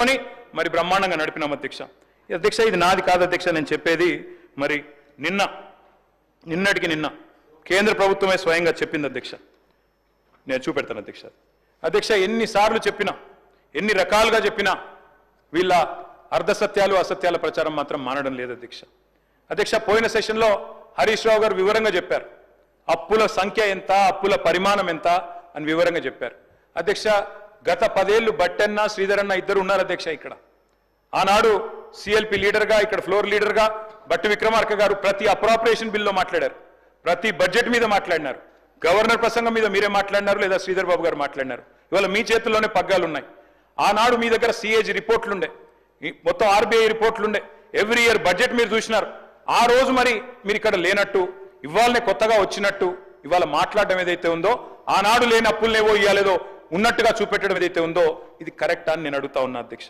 అని మరి బ్రహ్మాండంగా నడిపినాం అధ్యక్ష. అధ్యక్ష ఇది నాది కాదు అధ్యక్ష నేను చెప్పేది మరి నిన్న నిన్నటికి నిన్న కేంద్ర ప్రభుత్వమే స్వయంగా చెప్పింది అధ్యక్ష. నేను చూపెడతాను అధ్యక్ష. అధ్యక్ష ఎన్నిసార్లు చెప్పినా ఎన్ని రకాలుగా చెప్పినా వీళ్ళ అర్ధసత్యాలు అసత్యాల ప్రచారం మాత్రం మానడం లేదు అధ్యక్ష. అధ్యక్ష పోయిన సెషన్లో హరీష్ రావు గారు వివరంగా చెప్పారు. అప్పుల సంఖ్య ఎంత అప్పుల పరిమాణం ఎంత అని వివరంగా చెప్పారు. అధ్యక్ష గత పదేళ్ళు బట్టెన్న శ్రీధరన్న ఇద్దరు ఉన్నారు అధ్యక్ష ఇక్కడ. ఆనాడు సిఎల్పి లీడర్గా ఇక్కడ ఫ్లోర్ లీడర్గా బట్టి విక్రమార్క గారు ప్రతి అప్రాపరేషన్ బిల్లో మాట్లాడారు. ప్రతి బడ్జెట్ మీద మాట్లాడినారు. గవర్నర్ ప్రసంగం మీద మీరే మాట్లాడినారు లేదా శ్రీధర్ బాబు గారు మాట్లాడినారు. ఇవాళ మీ చేతుల్లోనే పగ్గాలు ఉన్నాయి. ఆనాడు మీ దగ్గర సిఏజీ రిపోర్ట్లుండే. ఈ మొత్తం ఆర్బీఐ రిపోర్ట్లుండే. ఎవ్రీ ఇయర్ బడ్జెట్ మీరు చూసినారు. ఆ రోజు మరి మీరు ఇక్కడ లేనట్టు ఇవాళనే కొత్తగా వచ్చినట్టు ఇవాళ మాట్లాడడం ఏదైతే ఉందో ఆనాడు లేని అప్పులనేవో ఇవ్వాలేదో ఉన్నట్టుగా చూపెట్టడం ఏదైతే ఉందో ఇది కరెక్ట్ అని నేను అడుగుతా ఉన్నా అధ్యక్ష.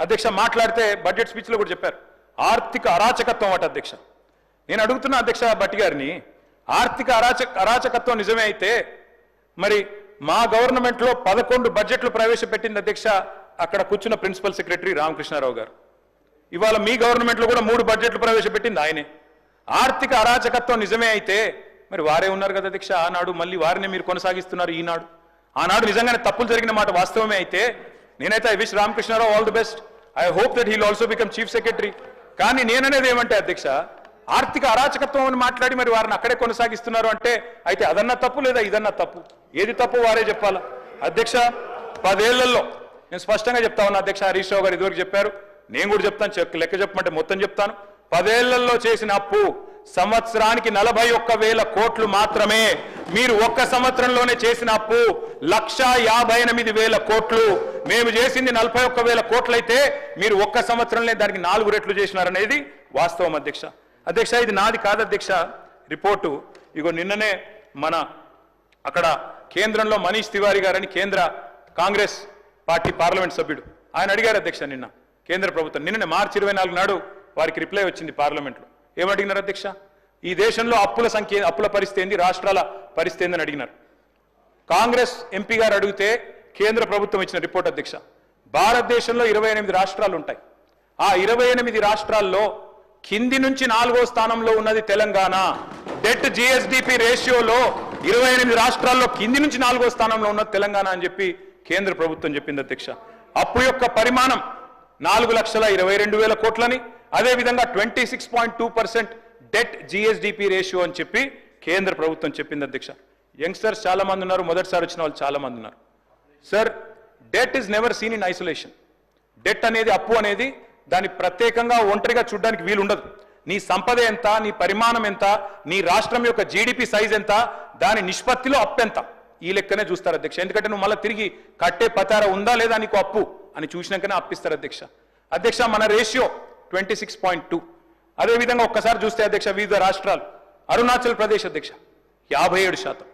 అధ్యక్ష మాట్లాడితే బడ్జెట్ స్పీచ్లో కూడా చెప్పారు. ఆర్థిక అరాచకత్వం అట అధ్యక్ష. నేను అడుగుతున్నా అధ్యక్ష భట్టి గారిని ఆర్థిక అరాచక అరాచకత్వం నిజమే అయితే మరి మా గవర్నమెంట్లో పదకొండు బడ్జెట్లు ప్రవేశపెట్టింది అధ్యక్ష అక్కడ కూర్చున్న ప్రిన్సిపల్ సెక్రటరీ రామకృష్ణారావు గారు. ఇవాళ మీ గవర్నమెంట్లో కూడా మూడు బడ్జెట్లు ప్రవేశపెట్టింది ఆయనే. ఆర్థిక అరాచకత్వం నిజమే అయితే మరి వారే ఉన్నారు కదా అధ్యక్ష ఆనాడు మళ్ళీ వారినే మీరు కొనసాగిస్తున్నారు ఈనాడు. ఆనాడు నిజంగానే తప్పులు జరిగిన మాట వాస్తవమే అయితే నేనైతే I wish Ramakrishna Rao all the best. I hope that he'll also become chief secretary. కానీ నేననేది ఏమంటే అధ్యక్ష ఆర్థిక అరాచకత్వం అని మాట్లాడి మరి వారిని అక్కడే కొనసాగిస్తున్నారు అంటే అయితే అదన్నా తప్పు లేదా ఇదన్నా తప్పు? ఏది తప్పు వారే చెప్పాలా? అధ్యక్ష పదేళ్ళలో నేను స్పష్టంగా చెప్తా ఉన్నా అధ్యక్ష హరీష్ రావు గారు ఇదివరకు చెప్పారు. నేను కూడా చెప్తాను లెక్క చెప్పమంటే మొత్తం చెప్తాను. పదేళ్ళలో చేసిన అప్పు సంవత్సరానికి నలభై ఒక్క వేల కోట్లు మాత్రమే. మీరు ఒక్క సంవత్సరంలోనే చేసిన అప్పు లక్ష యాభై ఎనిమిది వేల కోట్లు. మేము చేసింది నలభై ఒక్క వేల కోట్లయితే మీరు ఒక్క సంవత్సరంలో దానికి నాలుగు రెట్లు చేసినారనేది వాస్తవం అధ్యక్ష. అధ్యక్ష ఇది నాది కాదు అధ్యక్ష. రిపోర్టు. ఇగో నిన్ననే మన అక్కడ కేంద్రంలో మనీష్ తివారి గారని కేంద్ర కాంగ్రెస్ పార్టీ పార్లమెంట్ సభ్యుడు. ఆయన అడిగారు అధ్యక్ష నిన్న కేంద్ర ప్రభుత్వం. నిన్ననే మార్చి ఇరవై నాలుగు నాడు వారికి రిప్లై వచ్చింది పార్లమెంట్లో. ఏమడిగినారు అధ్యక్ష? ఈ దేశంలో అప్పుల సంఖ్య అప్పుల పరిస్థితి ఏంది? రాష్ట్రాల పరిస్థితి ఏందని అడిగినారు. కాంగ్రెస్ ఎంపీ గారు అడిగితే కేంద్ర ప్రభుత్వం ఇచ్చిన రిపోర్ట్ అధ్యక్ష. భారతదేశంలో ఇరవై ఎనిమిది రాష్ట్రాలు ఉంటాయి. ఆ ఇరవై ఎనిమిది రాష్ట్రాల్లో కింది నుంచి నాలుగో స్థానంలో ఉన్నది తెలంగాణ. డెట్ జిఎస్డిపి రేషియోలో ఇరవై ఎనిమిది రాష్ట్రాల్లో కింది నుంచి నాలుగో స్థానంలో ఉన్నది తెలంగాణ అని చెప్పి కేంద్ర ప్రభుత్వం చెప్పింది అధ్యక్ష. అప్పు యొక్క పరిమాణం నాలుగు లక్షల ఇరవై రెండు వేల కోట్లని అదేవిధంగా twenty six point two percent debt GSDP ratio అని చెప్పి కేంద్ర ప్రభుత్వం చెప్పింది అధ్యక్ష. యంగ్స్టర్స్ చాలామంది ఉన్నారు మొదటిసారి వచ్చిన వాళ్ళు చాలామంది ఉన్నారు. Sir debt is never seen in isolation debt అనేది అప్పు అనేది దాన్ని ప్రత్యేకంగా ఒంటరిగా చూడడానికి వీలుండదు. నీ సంపద ఎంత నీ పరిమాణం ఎంత నీ రాష్ట్రం యొక్క జీడిపి సైజ్ ఎంత దాని నిష్పత్తిలో అప్పు ఎంత? ఈ లెక్కనే చూస్తారు అధ్యక్ష. ఎందుకంటే నువ్వు మళ్ళీ తిరిగి కట్టే పతార ఉందా లేదా నీకు అప్పు అని చూసినాకనే అప్పిస్తారు అధ్యక్ష. అధ్యక్ష మన ratio twenty six point two అదేవిధంగా ఒక్కసారి చూస్తే అధ్యక్ష వివిధ రాష్ట్రాలు. అరుణాచల్ ప్రదేశ్ అధ్యక్ష యాభై ఏడు శాతం.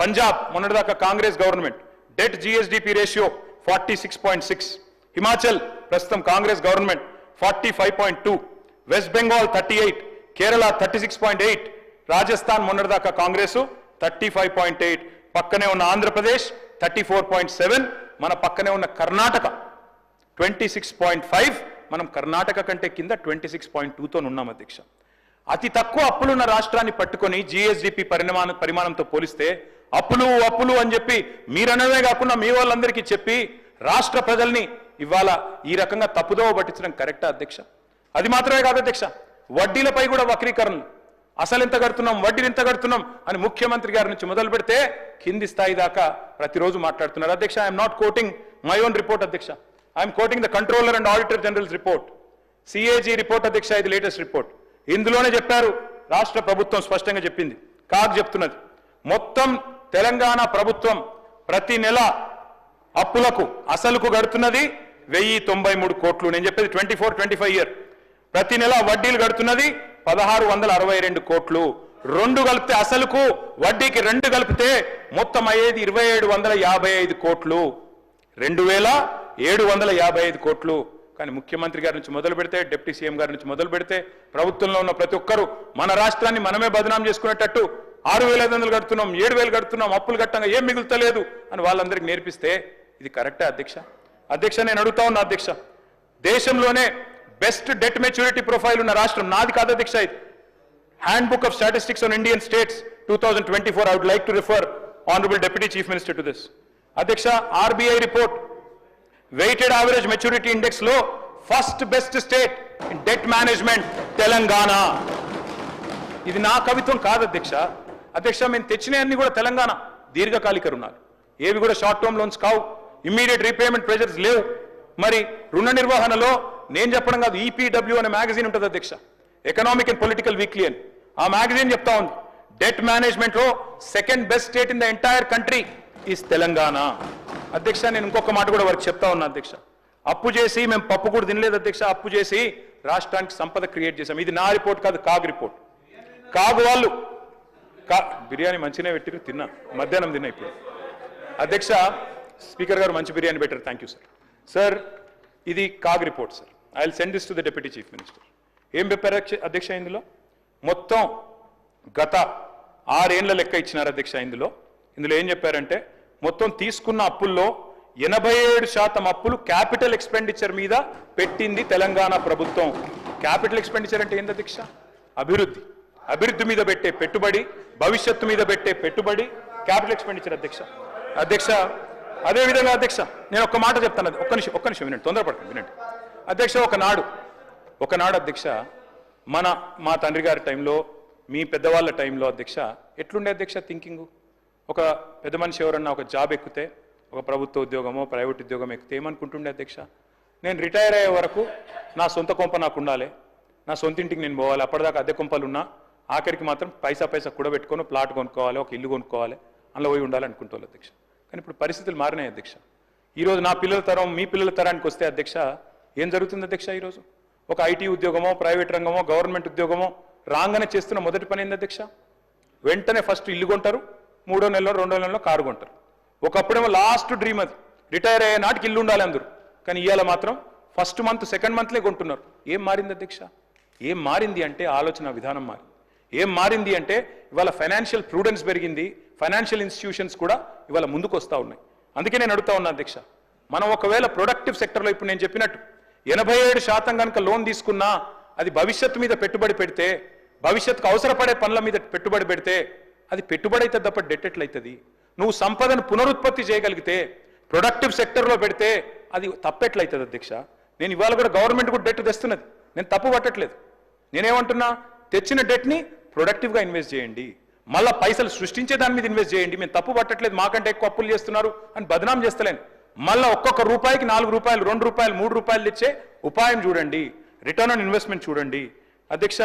పంజాబ్ మొన్నటిదాకా Congress government. Debt GSDP ratio forty six point six. Himachal ప్రస్తుతం Congress government forty five point two. West Bengal thirty eight. Kerala thirty six point eight. Rajasthan మొన్నటిదాకా Congress thirty five point eight. పక్కనే ఉన్న Andhra Pradesh thirty four point seven. మన పక్కనే ఉన్న Karnataka twenty six point five. మనం కర్ణాటక కంటే కింద twenty six point టూతో ఉన్నాం అధ్యక్ష. అతి తక్కువ అప్పులున్న రాష్ట్రాన్ని పట్టుకొని జిఎస్డిపి పరిమాణ పరిమాణంతో పోలిస్తే అప్పులు అప్పులు అని చెప్పి మీరనమే కాకుండా మీ వాళ్ళందరికీ చెప్పి రాష్ట్ర ప్రజల్ని ఇవాళ ఈ రకంగా తప్పుదోవ పట్టించడం కరెక్టా అధ్యక్ష? అది మాత్రమే కాదు అధ్యక్ష. వడ్డీలపై కూడా వక్రీకరణలు. అసలు ఎంత కడుతున్నాం వడ్డీని ఎంత కడుతున్నాం అని ముఖ్యమంత్రి గారి నుంచి మొదలు పెడితే కింది స్థాయి దాకా ప్రతిరోజు మాట్లాడుతున్నారు. అధ్యక్ష I'm not quoting my own report అధ్యక్ష. I'm quoting the controller and auditor general's report CAG report అధ్యక్ష ఇది లేటెస్ట్ రిపోర్ట్ ఇందులోనే చెప్పారు రాష్ట్ర ప్రభుత్వం స్పష్టంగా చెప్పింది. కాగ్ చెప్తున్నది. మొత్తం తెలంగాణ ప్రభుత్వం ప్రతి నెల అప్పులకు అసలుకు గడుతున్నది వెయ్యి తొంభై మూడు కోట్లు. నేను చెప్పేది twenty four twenty five year ప్రతి నెల వడ్డీలు గడుతున్నది పదహారు వందల అరవై రెండు కోట్లు. రెండు కలిపితే అసలుకు వడ్డీకి రెండు కలిపితే మొత్తం అయ్యేది ఇరవై ఏడు వందల యాభై ఐదు కోట్లు. రెండు వేల ఏడు వందల యాభై ఐదు కోట్లు. కానీ ముఖ్యమంత్రి గారి నుంచి మొదలు పెడితే డిప్యూటీ సీఎం గారి నుంచి మొదలు పెడితే ప్రభుత్వంలో ఉన్న ప్రతి ఒక్కరూ మన రాష్ట్రాన్ని మనమే బదనాం చేసుకునేటట్టు ఆరు వేల ఐదు వందలు కడుతున్నాం ఏడు వేలు కడుతున్నాం అప్పులు కట్టంగా ఏం మిగులుతలేదు అని వాళ్ళందరికీ నేర్పిస్తే ఇది కరెక్టే అధ్యక్ష? అధ్యక్ష నేను అడుగుతా ఉన్నా అధ్యక్ష దేశంలోనే బెస్ట్ డెట్ మెచ్యూరిటీ ప్రొఫైల్ ఉన్న రాష్ట్రం నాది కాదు అధ్యక్ష ఇది. Handbook of statistics on Indian states two thousand twenty four I would like to refer honourable deputy chief minister to this. అధ్యక్ష RBI report maturity maturity ఇండెక్స్లో first best state debt management Telangana. ఇది నా కవిత్వం కాదు అధ్యక్ష. అధ్యక్ష మేము తెచ్చినవన్నీ కూడా తెలంగాణ. దీర్ఘకాలిక రుణాలు ఏవి కూడా షార్ట్ టర్మ్ లోన్స్ కావు. ఇమ్మీడియట్ రీపేమెంట్ ప్రెజర్స్ లేవు. మరి రుణ నిర్వహణలో నేను చెప్పడం కాదు ఈపీడబ్ల్యూ అనే మ్యాగజైన్ ఉంటుంది అధ్యక్ష. ఎకనామిక్ అండ్ పొలిటికల్ వీక్లీ అని. ఆ మ్యాగజైన్ చెప్తా ఉంది. డెట్ మేనేజ్మెంట్లో second best state in the entire country is Telangana. అధ్యక్ష నేను ఇంకొక మాట కూడా వారికి చెప్తా ఉన్నా అధ్యక్ష. అప్పు చేసి మేము పప్పు కూడా తినలేదు అధ్యక్ష అప్పు చేసి రాష్ట్రానికి సంపద క్రియేట్ చేశాం. ఇది నా రిపోర్ట్ కాదు కాగ్ రిపోర్ట్. కాగు వాళ్ళు. కా బిర్యానీ మంచిగానే పెట్టిరు తిన్నా. మధ్యాహ్నం తిన్నా ఇప్పుడు. అధ్యక్ష స్పీకర్ గారు మంచి బిర్యానీ పెట్టారు థ్యాంక్ యూ సార్. సార్ ఇది CAG report sir. I will send this to the deputy chief minister. ఏం చెప్పారు అధ్యక్ష- అధ్యక్ష ఇందులో? మొత్తం గత ఆరేండ్ల లెక్క ఇచ్చినారు అధ్యక్ష ఇందులో. ఇందులో ఏం చెప్పారంటే మొత్తం తీసుకున్న అప్పుల్లో ఎనభై ఏడు శాతం అప్పులు క్యాపిటల్ ఎక్స్పెండిచర్ మీద పెట్టింది తెలంగాణ ప్రభుత్వం. క్యాపిటల్ ఎక్స్పెండిచర్ అంటే ఏంది అధ్యక్ష అభివృద్ధి. అభివృద్ధి మీద పెట్టే పెట్టుబడి భవిష్యత్తు మీద పెట్టే పెట్టుబడి క్యాపిటల్ ఎక్స్పెండిచర్ అధ్యక్ష. అధ్యక్ష అదే విధంగా అధ్యక్ష నేను ఒక మాట చెప్తాను అది ఒక్క నిమిషం ఒక్క నిమిషం వినండి తొందరపడకండి వినండి. అధ్యక్ష ఒకనాడు ఒకనాడు అధ్యక్ష మన మా తండ్రి గారి టైంలో మీ పెద్దవాళ్ళ టైంలో అధ్యక్ష ఎట్లుండే అధ్యక్ష థింకింగు ఒక పెద్ద మనిషి ఎవరన్నా ఒక జాబ్ ఎక్కితే ఒక ప్రభుత్వ ఉద్యోగమో ప్రైవేట్ ఉద్యోగం ఎక్కితే ఏమనుకుంటుండే అధ్యక్ష? నేను రిటైర్ అయ్యే వరకు నా సొంత కొంప నాకు ఉండాలి. నా సొంత ఇంటికి నేను పోవాలి. అప్పటిదాకా అద్దె కొంపలు ఉన్నా ఆఖరికి మాత్రం పైసా పైసా కూడబెట్టుకొని ప్లాట్ కొనుక్కోవాలి ఒక ఇల్లు కొనుక్కోవాలి అందులో పోయి ఉండాలి అనుకుంటారు అధ్యక్ష. కానీ ఇప్పుడు పరిస్థితులు మారినాయి అధ్యక్ష. ఈరోజు నా పిల్లల తరం మీ పిల్లల తరానికి వస్తే అధ్యక్ష ఏం జరుగుతుంది అధ్యక్ష ఈరోజు? ఒక ఐటీ ఉద్యోగమో ప్రైవేట్ రంగమో గవర్నమెంట్ ఉద్యోగమో రాగానే చేస్తున్న మొదటి పని ఏంది అధ్యక్ష? వెంటనే ఫస్ట్ ఇల్లు కొంటారు మూడో నెలలో రెండో నెలలో కారు కొంటారు. ఒకప్పుడేమో లాస్ట్ డ్రీమ్ అది. రిటైర్ అయ్యే నాటికి ఇల్లు ఉండాలి అందరూ. కానీ ఇవాళ మాత్రం ఫస్ట్ మంత్ సెకండ్ మంత్లే కొంటున్నారు. ఏం మారింది అధ్యక్ష? ఏం మారింది అంటే ఆలోచన విధానం మారింది. ఏం మారింది అంటే ఇవాళ ఫైనాన్షియల్ ప్రూడెన్స్ పెరిగింది. ఫైనాన్షియల్ ఇన్స్టిట్యూషన్స్ కూడా ఇవాళ ముందుకు వస్తూ ఉన్నాయి. అందుకే నేను అడుగుతా ఉన్నా అధ్యక్ష మనం ఒకవేళ ప్రొడక్టివ్ సెక్టర్లో ఇప్పుడు నేను చెప్పినట్టు ఎనభై ఏడు శాతం కనుక లోన్ తీసుకున్నా అది భవిష్యత్తు మీద పెట్టుబడి పెడితే భవిష్యత్తుకు అవసరపడే పనుల మీద పెట్టుబడి పెడితే అది పెట్టుబడి అవుతుంది తప్ప డెట్ ఎట్లయితుంది నువ్వు సంపదను పునరుత్పత్తి చేయగలిగితే ప్రొడక్టివ్ సెక్టర్లో పెడితే అది తప్పెట్లయితుంది అధ్యక్ష? నేను ఇవాళ కూడా గవర్నమెంట్ కూడా డెట్ తెస్తున్నది. నేను తప్పు పట్టట్లేదు. నేనేమంటున్నా? తెచ్చిన డెట్ని ప్రొడక్టివ్గా ఇన్వెస్ట్ చేయండి. మళ్ళా పైసలు సృష్టించే దాని మీద ఇన్వెస్ట్ చేయండి. మేము తప్పు పట్టట్లేదు. మాకంటే ఎక్కువ అప్పులు చేస్తున్నారు అని బదనాం చేస్తలేను. మళ్ళీ ఒక్కొక్క రూపాయికి నాలుగు రూపాయలు రెండు రూపాయలు మూడు రూపాయలు ఇచ్చే ఉపాయం చూడండి. రిటర్న్ ఆన్ ఇన్వెస్ట్మెంట్ చూడండి. అధ్యక్ష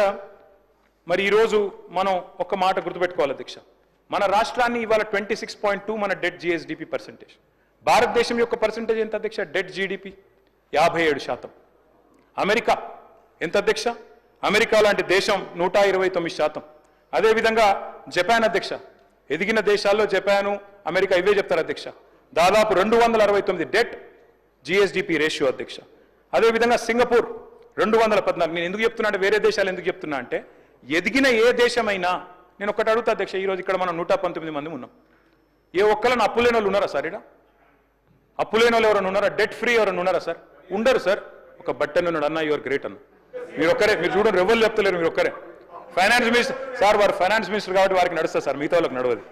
మరి ఈరోజు మనం ఒక మాట గుర్తుపెట్టుకోవాలి అధ్యక్ష మన రాష్ట్రాన్ని ఇవాళ ట్వంటీ సిక్స్ పాయింట్ టూ మన డెట్ జిఎస్డిపి పర్సంటేజ్ భారతదేశం యొక్క పర్సంటేజ్ ఎంత అధ్యక్ష డెట్ జీడిపి యాభై ఏడు శాతం. అమెరికా ఎంత అధ్యక్ష అమెరికా లాంటి దేశం నూట ఇరవై తొమ్మిది శాతం. అదేవిధంగా జపాన్ అధ్యక్ష. ఎదిగిన దేశాల్లో జపాను అమెరికా ఇవే చెప్తారు అధ్యక్ష. దాదాపు రెండు వందల అరవై తొమ్మిది డెట్ జిఎస్డిపి రేషియో అధ్యక్ష. అదేవిధంగా సింగపూర్ రెండు వందల పద్నాలుగు. నేను ఎందుకు చెప్తున్నా అంటే వేరే దేశాలు ఎందుకు చెప్తున్నా అంటే ఎదిగిన ఏ దేశమైనా నేను ఒకటి అడుగుతా అధ్యక్ష ఈరోజు ఇక్కడ మనం నూట పంతొమ్మిది మంది ఉన్నాం. ఏ ఒక్కళ్ళని అప్పు లేని వాళ్ళు ఉన్నారా సార్ ఇక్కడ? అప్పు లేని వాళ్ళు ఎవరైనా ఉన్నారా? డెట్ ఫ్రీ ఎవరైనా ఉన్నారా సార్? ఉండరు సార్. ఒక బట్టన్ ఉన్నాడు అన్న యువర్ గ్రేట్ అన్న. మీరు ఒక్కరే మీరు చూడండి ఎవరు చెప్తలేరు మీరు ఒక్కరే. ఫైనాన్స్ మినిస్టర్ సార్ వారు ఫైనాన్స్ మినిస్టర్ కాబట్టి వారికి నడుస్తా సార్ మిగతా వాళ్ళకి నడవదు.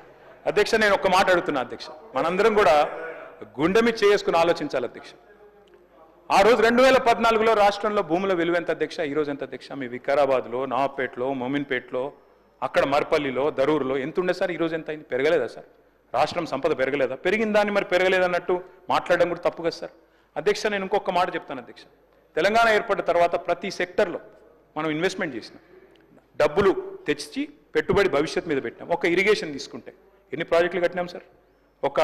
అధ్యక్ష నేను ఒక్క మాట అడుగుతున్నా అధ్యక్ష. మనందరం కూడా గుండె చేసుకుని ఆలోచించాలి అధ్యక్ష. ఆ రోజు రెండు వేల పద్నాలుగులో రాష్ట్రంలో భూముల విలువ ఎంత అధ్యక్ష ఈ రోజు ఎంత అధ్యక్ష? మీ వికారాబాద్లో నవాపేటలో మొమిన్పేటలో అక్కడ మర్పల్లిలో దరూరులో ఎంత ఉండే సార్? ఈరోజు ఎంత అయింది? పెరగలేదా సార్? రాష్ట్రం సంపద పెరగలేదా? పెరిగిన దాన్ని మరి పెరగలేదన్నట్టు మాట్లాడడం కూడా తప్పు కదా సార్. అధ్యక్ష నేను ఇంకొక మాట చెప్తాను అధ్యక్ష. తెలంగాణ ఏర్పడిన తర్వాత ప్రతి సెక్టర్లో మనం ఇన్వెస్ట్మెంట్ చేసినాం. డబ్బులు తెచ్చి పెట్టుబడి భవిష్యత్ మీద పెట్టినాం. ఒక ఇరిగేషన్ తీసుకుంటే ఎన్ని ప్రాజెక్టులు కట్టినాం సార్? ఒక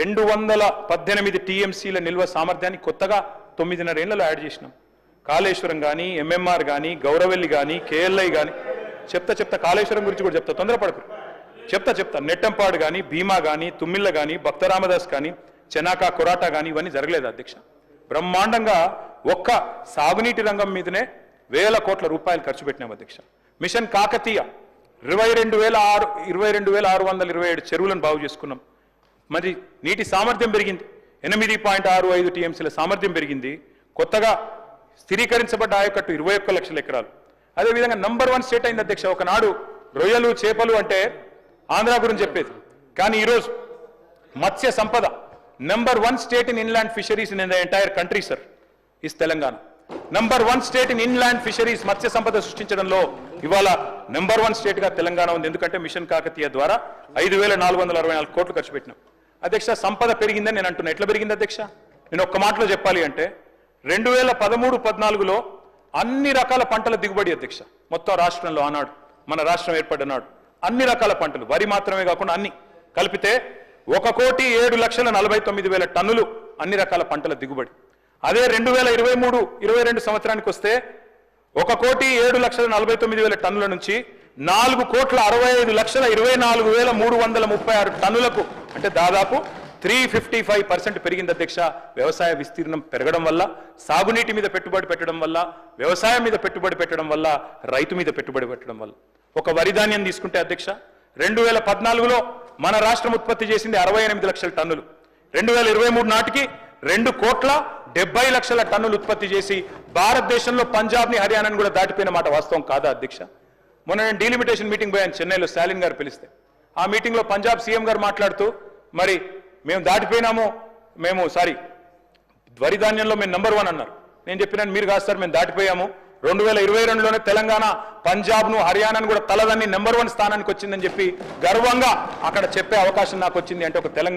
రెండు వందల పద్దెనిమిది టీఎంసీల నిల్వ సామర్థ్యాన్ని కొత్తగా తొమ్మిదిన్నరేళ్ళలో యాడ్ చేసినాం. కాళేశ్వరం కానీ ఎంఎంఆర్ కానీ గౌరవెల్లి కానీ కేఎల్ఐ కానీ చెప్తా చెప్తా కాళేశ్వరం గురించి కూడా చెప్తా తొందరపడకు చెప్తా చెప్తా నెట్టంపాడు కానీ భీమా కానీ తుమ్మిళ్ళ కానీ భక్తరామదాస్ కానీ చెనాకా కొరాటా కానీ ఇవన్నీ జరగలేదు అధ్యక్ష. బ్రహ్మాండంగా ఒక్క సాగునీటి రంగం మీదనే వేల కోట్ల రూపాయలు ఖర్చు పెట్టినాం అధ్యక్ష. మిషన్ కాకతీయ ఇరవై రెండు వేల ఆరు ఇరవై రెండు వేల ఆరు వందల ఇరవై ఏడు చెరువులను బాగు చేసుకున్నాం. మరి నీటి సామర్థ్యం పెరిగింది. ఎనిమిది పాయింట్ ఆరు ఐదు టీఎంసీల సామర్థ్యం పెరిగింది. కొత్తగా స్థిరీకరించబడ్డ ఆయకట్టు ఇరవై ఒక్క లక్షల ఎకరాలు. అదేవిధంగా నంబర్ వన్ స్టేట్ అయింది అధ్యక్ష. ఒకనాడు రొయ్యలు చేపలు అంటే ఆంధ్ర గురించి చెప్పేది. కానీ ఈరోజు మత్స్య సంపద number one state in inland fisheries in the entire country sir is Telangana. Number one state in inland fisheries మత్స్య సంపద సృష్టించడంలో ఇవాళ నెంబర్ వన్ స్టేట్గా తెలంగాణ ఉంది. ఎందుకంటే మిషన్ కాకతీయ ద్వారా ఐదు వేల నాలుగు వందల అరవై నాలుగు కోట్లు ఖర్చు పెట్టినాం. అధ్యక్ష సంపద పెరిగిందని నేను అంటున్నా. ఎట్లా పెరిగింది అధ్యక్ష? నేను ఒక్క మాటలో చెప్పాలి అంటే రెండు వేల పదమూడు పద్నాలుగులో అన్ని రకాల పంటల దిగుబడి అధ్యక్ష మొత్తం రాష్ట్రంలో ఆనాడు మన రాష్ట్రం ఏర్పడినాడు అన్ని రకాల పంటలు వరి మాత్రమే కాకుండా అన్ని కలిపితే ఒక కోటి ఏడు లక్షల నలభై తొమ్మిది వేల టన్నులు అన్ని రకాల పంటల దిగుబడి. అదే రెండు వేల ఇరవై మూడు ఇరవై రెండు సంవత్సరానికి వస్తే ఒక కోటి ఏడు లక్షల నలభై తొమ్మిది వేల టన్నుల నుంచి నాలుగు కోట్ల అరవై ఐదు లక్షల ఇరవై నాలుగు వేల మూడు వందల ముప్పై ఆరు టన్నులకు అంటే దాదాపు త్రీ ఫిఫ్టీ ఫైవ్ పర్సెంట్ పెరిగింది అధ్యక్ష. వ్యవసాయ విస్తీర్ణం పెరగడం వల్ల సాగునీటి మీద పెట్టుబడి పెట్టడం వల్ల వ్యవసాయం మీద పెట్టుబడి పెట్టడం వల్ల రైతు మీద పెట్టుబడి పెట్టడం వల్ల. ఒక వరి ధాన్యం తీసుకుంటే అధ్యక్ష రెండు వేల పద్నాలుగులో మన రాష్ట్రం ఉత్పత్తి చేసింది అరవై ఎనిమిది లక్షల టన్నులు. రెండు వేల ఇరవై మూడు నాటికి రెండు కోట్ల డెబ్బై లక్షల టన్నులు ఉత్పత్తి చేసి భారతదేశంలో పంజాబ్ని హర్యానాని కూడా దాటిపోయిన మాట వాస్తవం కాదా అధ్యక్ష? మొన్న నేను డీలిమిటేషన్ మీటింగ్ పోయాను చెన్నైలో స్టాలిన్ గారు పిలిస్తే. ఆ మీటింగ్లో పంజాబ్ సీఎం గారు మాట్లాడుతూ మరి మేము దాటిపోయినాము మేము సారీ వరి ధాన్యంలో మేము నెంబర్ వన్ అన్నారు. నేను చెప్పినాను మీరు కాదు సార్ మేము దాటిపోయాము. రెండు వేల ఇరవై రెండులోనే తెలంగాణ పంజాబ్ను హర్యానాను కూడా తలదన్ని నెంబర్ వన్ స్థానానికి వచ్చిందని చెప్పి గర్వంగా అక్కడ చెప్పే అవకాశం నాకు వచ్చింది. అంటే ఒక తెలంగాణ